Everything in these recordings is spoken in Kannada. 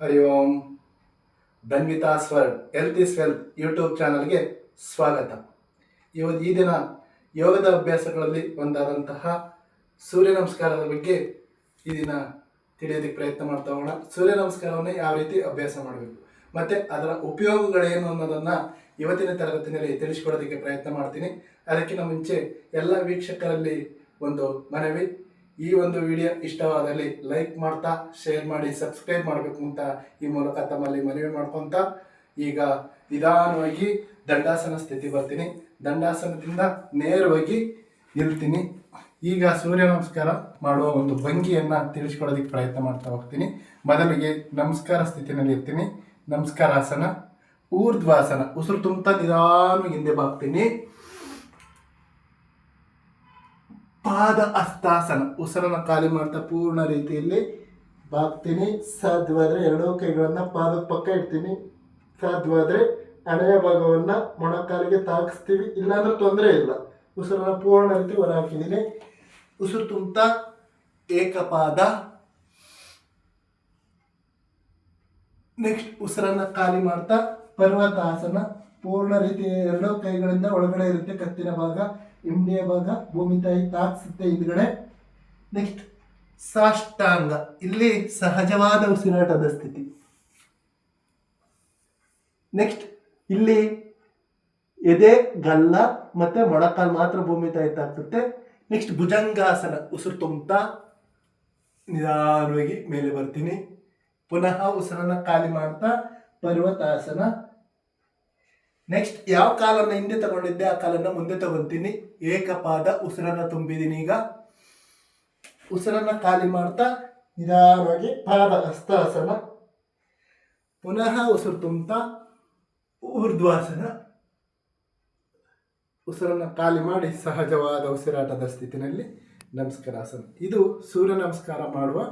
ಹರಿ ಓಂ. ಧನ್ವಿತಾಸ್ ಸ್ವರ್ ಹೆಲ್ತ್ ಇಸ್ ವೆಲ್ತ್ ಯೂಟ್ಯೂಬ್ ಚಾನಲ್ಗೆ ಸ್ವಾಗತ. ಇವತ್ತು ಈ ದಿನ ಯೋಗದ ಅಭ್ಯಾಸಗಳಲ್ಲಿ ಒಂದಾದಂತಹ ಸೂರ್ಯ ನಮಸ್ಕಾರದ ಬಗ್ಗೆ ಈ ದಿನ ತಿಳಿಯೋದಕ್ಕೆ ಪ್ರಯತ್ನ ಮಾಡ್ತಾ ಹೋಗೋಣ. ಸೂರ್ಯ ನಮಸ್ಕಾರವನ್ನು ಯಾವ ರೀತಿ ಅಭ್ಯಾಸ ಮಾಡಬೇಕು, ಮತ್ತು ಅದರ ಉಪಯೋಗಗಳೇನು ಅನ್ನೋದನ್ನು ಇವತ್ತಿನ ತರಗತಿಯಲ್ಲಿ ತಿಳಿಸ್ಕೊಡೋದಕ್ಕೆ ಪ್ರಯತ್ನ ಮಾಡ್ತೀನಿ. ಅದಕ್ಕಿಂತ ಮುಂಚೆ ಎಲ್ಲ ವೀಕ್ಷಕರಲ್ಲಿ ಒಂದು ಮನವಿ ಈ ಒಂದು ವಿಡಿಯೋ ಇಷ್ಟವಾದಲ್ಲಿ ಲೈಕ್ ಮಾಡ್ತಾ ಶೇರ್ ಮಾಡಿ ಸಬ್ಸ್ಕ್ರೈಬ್ ಮಾಡಬೇಕು ಅಂತ ಈ ಮೂಲಕ ತಮ್ಮಲ್ಲಿ ಮನವಿ ಮಾಡ್ಕೊತ ಈಗ ನಿಧಾನವಾಗಿ ದಂಡಾಸನ ಸ್ಥಿತಿ ಬರ್ತೀನಿ. ದಂಡಾಸನದಿಂದ ನೇರವಾಗಿ ಇರ್ತೀನಿ ಈಗ ಸೂರ್ಯ ನಮಸ್ಕಾರ ಮಾಡುವ ಒಂದು ಭಂಗಿಯನ್ನು ತಿಳಿಸ್ಕೊಳ್ಳೋದಕ್ಕೆ ಪ್ರಯತ್ನ ಮಾಡ್ತಾ ಹೋಗ್ತೀನಿ. ಮೊದಲಿಗೆ ನಮಸ್ಕಾರ ಸ್ಥಿತಿನಲ್ಲಿ ಇರ್ತೀನಿ. ನಮಸ್ಕಾರಾಸನ, ಊರ್ಧ್ವಾಸನ, ಉಸಿರು ತುಂಬ ನಿಧಾನ ಹಿಂದೆ ಬಾಗ್ತೀನಿ. ಪಾದ ಅಸ್ತಾಸನ ಉಸಿರನ್ನು ಖಾಲಿ ಮಾಡ್ತಾ ಪೂರ್ಣ ರೀತಿಯಲ್ಲಿ ಬಾಗ್ತೀನಿ. ಸಾಧ್ಯವಾದರೆ ಎರಡೂ ಕೈಗಳನ್ನು ಪಾದದ ಪಕ್ಕ ಇಡ್ತೀನಿ. ಸಾಧ್ಯವಾದರೆ ಹಣೆಯ ಭಾಗವನ್ನ ಮೊಣಕಾಲಿಗೆ ತಾಗಿಸ್ತೀವಿ. ಇಲ್ಲಾಂದ್ರೆ ತೊಂದರೆ ಇಲ್ಲ. ಉಸಿರನ್ನ ಪೂರ್ಣ ರೀತಿ ಹೊರ ಹಾಕಿದ್ದೀನಿ ಉಸಿರು ತುಂಬ ಏಕಪಾದ. ನೆಕ್ಸ್ಟ್ ಉಸಿರನ್ನ ಖಾಲಿ ಮಾಡ್ತಾ ಪರ್ವತಾಸನ ಪೂರ್ಣ ರೀತಿ ಎರಡೂ ಕೈಗಳಿಂದ ಒಳಗಡೆ ಇರುತ್ತೆ ಕತ್ತಿನ ಭಾಗ. ಇಂಡಿಯ ಭಾಗ, ಭೂಮಿ ತಾಯಿ ತಾಕ್ಸುತ್ತೆ ಹಿಂದ್ಗಡೆ. ನೆಕ್ಸ್ಟ್ ಸಾಷ್ಟಾಂಗ. ಇಲ್ಲಿ ಸಹಜವಾದ ಉಸಿರಾಟದ ಸ್ಥಿತಿ. ನೆಕ್ಸ್ಟ್ ಇಲ್ಲಿ ಎದೆ, ಗಲ್ಲ ಮತ್ತೆ ಮೊಳಕಾಲ್ ಮಾತ್ರ ಭೂಮಿ ತಾಯಿ ತಾಕ್ಸುತ್ತೆ ನೆಕ್ಸ್ಟ್ ಭುಜಂಗಾಸನ. ಉಸಿರು ತುಂಬ್ತಾ, ನಿಧಾನವಾಗಿ ಮೇಲೆ ಬರ್ತೀನಿ. ಪುನಃ ಉಸಿರನ್ನ ಖಾಲಿ ಮಾಡ್ತಾ, ಪರ್ವತಾಸನ. ನೆಕ್ಸ್ಟ್ ಯಾವ ಕಾಲನ್ನ ಹಿಂದೆ ತಗೊಂಡಿದ್ದೆ, ಆ ಕಾಲನ್ನ ಮುಂದೆ ತಗೊಂತೀನಿ. ಏಕಪಾದ ಉಸಿರನ್ನ ತುಂಬಿದ್ದೀನಿ ಈಗ. ಉಸಿರನ್ನ ಖಾಲಿ ಮಾಡ್ತಾ ನಿಧಾನವಾಗಿ ಪಾದ ಹಸ್ತಾಸನ ಪುನಃ ಉಸಿರು ತುಂಬ್ತಾ ಊರ್ಧ್ವಾಸನ. ಉಸಿರನ್ನ ಖಾಲಿ ಮಾಡಿ ಸಹಜವಾದ ಉಸಿರಾಟದ ಸ್ಥಿತಿನಲ್ಲಿ ನಮಸ್ಕಾರಾಸನ ಇದು ಸೂರ್ಯ ನಮಸ್ಕಾರ ಮಾಡುವ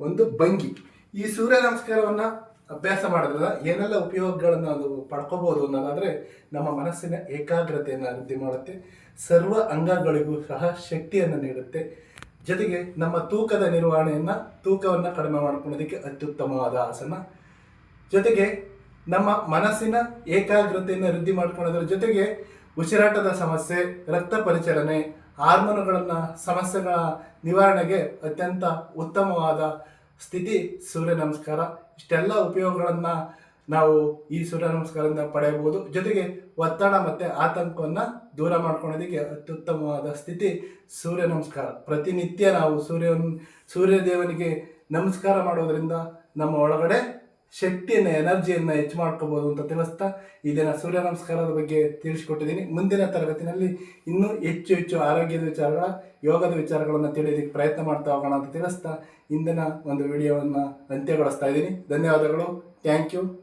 ಒಂದು ಭಂಗಿ. ಈ ಸೂರ್ಯ ನಮಸ್ಕಾರವನ್ನು ಅಭ್ಯಾಸ ಮಾಡೋದ್ರಿಂದ ಏನೆಲ್ಲ ಉಪಯೋಗಗಳನ್ನು ಅದು ಪಡ್ಕೋಬಹುದು ಅನ್ನೋದಾದರೆ ನಮ್ಮ ಮನಸ್ಸಿನ ಏಕಾಗ್ರತೆಯನ್ನು ವೃದ್ಧಿ ಮಾಡುತ್ತೆ, ಸರ್ವ ಅಂಗಗಳಿಗೂ ಸಹ ಶಕ್ತಿಯನ್ನು ನೀಡುತ್ತೆ. ಜೊತೆಗೆ ನಮ್ಮ ತೂಕದ ನಿರ್ವಹಣೆಯನ್ನು ತೂಕವನ್ನು ಕಡಿಮೆ ಮಾಡ್ಕೊಳ್ಳೋದಕ್ಕೆ ಅತ್ಯುತ್ತಮವಾದ ಆಸನ. ಜೊತೆಗೆ ನಮ್ಮ ಮನಸ್ಸಿನ ಏಕಾಗ್ರತೆಯನ್ನು ವೃದ್ಧಿ ಮಾಡ್ಕೊಳ್ಳೋದ್ರ ಜೊತೆಗೆ ಉಸಿರಾಟದ ಸಮಸ್ಯೆ, ರಕ್ತ ಪರಿಚಲನೆ, ಹಾರ್ಮೋನುಗಳನ್ನು ಸಮಸ್ಯೆಗಳ ನಿವಾರಣೆಗೆ ಅತ್ಯಂತ ಉತ್ತಮವಾದ ಸ್ಥಿತಿ, ಸೂರ್ಯ ನಮಸ್ಕಾರ. ಇಷ್ಟೆಲ್ಲ ಉಪಯೋಗಗಳನ್ನು ನಾವು ಈ ಸೂರ್ಯ ನಮಸ್ಕಾರದಿಂದ ಪಡೆಯಬಹುದು. ಜೊತೆಗೆ ಒತ್ತಡ ಮತ್ತು ಆತಂಕವನ್ನು ದೂರ ಮಾಡ್ಕೊಳ್ಳೋದಕ್ಕೆ ಅತ್ಯುತ್ತಮವಾದ ಸ್ಥಿತಿ, ಸೂರ್ಯ ನಮಸ್ಕಾರ. ಪ್ರತಿನಿತ್ಯ ನಾವು ಸೂರ್ಯನ, ಸೂರ್ಯದೇವನಿಗೆ ನಮಸ್ಕಾರ ಮಾಡೋದರಿಂದ ನಮ್ಮ ಒಳಗಡೆ ಶಕ್ತಿಯನ್ನು, ಎನರ್ಜಿಯನ್ನು ಹೆಚ್ಚು ಮಾಡ್ಕೋಬಹುದು ಅಂತ ತಿಳಿಸ್ತಾ ಇದನ್ನ ಸೂರ್ಯ ನಮಸ್ಕಾರದ ಬಗ್ಗೆ ತಿಳಿಸ್ಕೊಟ್ಟಿದ್ದೀನಿ. ಮುಂದಿನ ತರಗತಿನಲ್ಲಿ ಇನ್ನೂ ಹೆಚ್ಚು ಹೆಚ್ಚು ಆರೋಗ್ಯದ ವಿಚಾರಗಳ, ಯೋಗದ ವಿಚಾರಗಳನ್ನು ತಿಳಿಯೋದಕ್ಕೆ ಪ್ರಯತ್ನ ಮಾಡ್ತಾ ಹೋಗೋಣ ಅಂತ ತಿಳಿಸ್ತಾ ಇಂದಿನ ಒಂದು ವಿಡಿಯೋವನ್ನು ಅಂತ್ಯಗೊಳಿಸ್ತಾ ಇದ್ದೀನಿ. ಧನ್ಯವಾದಗಳು. Thank you.